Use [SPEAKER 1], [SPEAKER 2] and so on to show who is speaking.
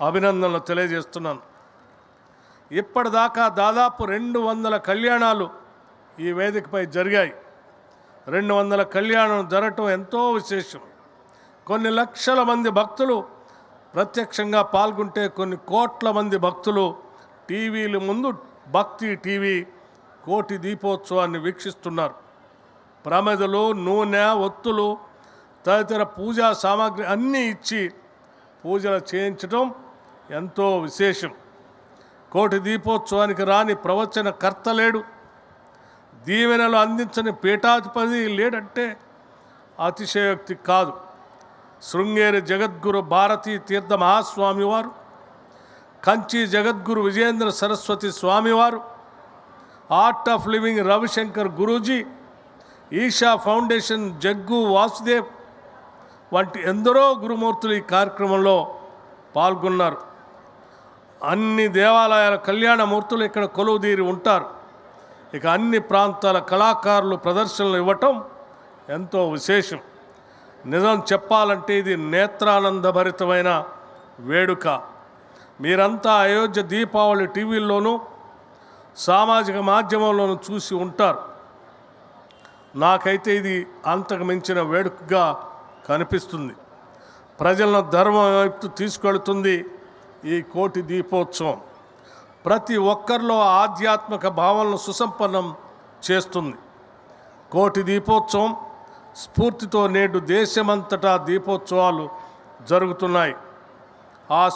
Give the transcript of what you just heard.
[SPEAKER 1] అభినందనలు తెలియజేస్తున్నాను. ఇప్పటిదాకా దాదాపు రెండు వందల కళ్యాణాలు ఈ వేదికపై జరిగాయి. రెండు వందల కళ్యాణం జరగటం ఎంతో విశేషం. కొన్ని లక్షల మంది భక్తులు ప్రత్యక్షంగా పాల్గొంటే కొన్ని కోట్ల మంది భక్తులు టీవీల ముందు భక్తి టీవీ కోటి దీపోత్సవాన్ని వీక్షిస్తున్నారు. ప్రమేదలు నూనె ఒత్తులు తదితర పూజా సామాగ్రి అన్నీ ఇచ్చి పూజలు చేయించడం ఎంతో విశేషం. కోటి దీపోత్సవానికి రాని ప్రవచన కర్త లేడు దీవెనలు అందించని పీఠాధిపతి లేడంటే అతిశయోక్తి కాదు. శృంగేరి జగద్గురు భారతీ తీర్థ మహాస్వామివారు కంచి జగద్గురు విజేంద్ర సరస్వతి స్వామివారు art of living Ravishankar Guruji Isha foundation Jaggu Vasudev వంటి ఎందరో గురుమూర్తులు ఈ కార్యక్రమంలో పాల్గొన్నారు. అన్ని దేవాలయాల కళ్యాణమూర్తులు ఇక్కడ కొలువుదీరి ఉంటారు. ఇక అన్ని ప్రాంతాల కళాకారులు ప్రదర్శనలు ఇవ్వటం ఎంతో విశేషం. నిజం చెప్పాలంటే ఇది నేత్రానందభరితమైన వేడుక. మీరంతా అయోధ్య దీపావళి టీవీల్లోనూ సామాజిక మాధ్యమంలోనూ చూసి ఉంటారు. నాకైతే ఇది అంతకు మించిన వేడుకగా కనిపిస్తుంది. ప్రజలను ధర్మం వైపు తీసుకెళ్తుంది ఈ కోటి దీపోత్సవం ప్రతి ఒక్కరిలో ఆధ్యాత్మిక భావనను సుసంపన్నం చేస్తుంది. కోటి దీపోత్సవం స్ఫూర్తితో నేడు దేశమంతటా దీపోత్సవాలు జరుగుతున్నాయి. ఆ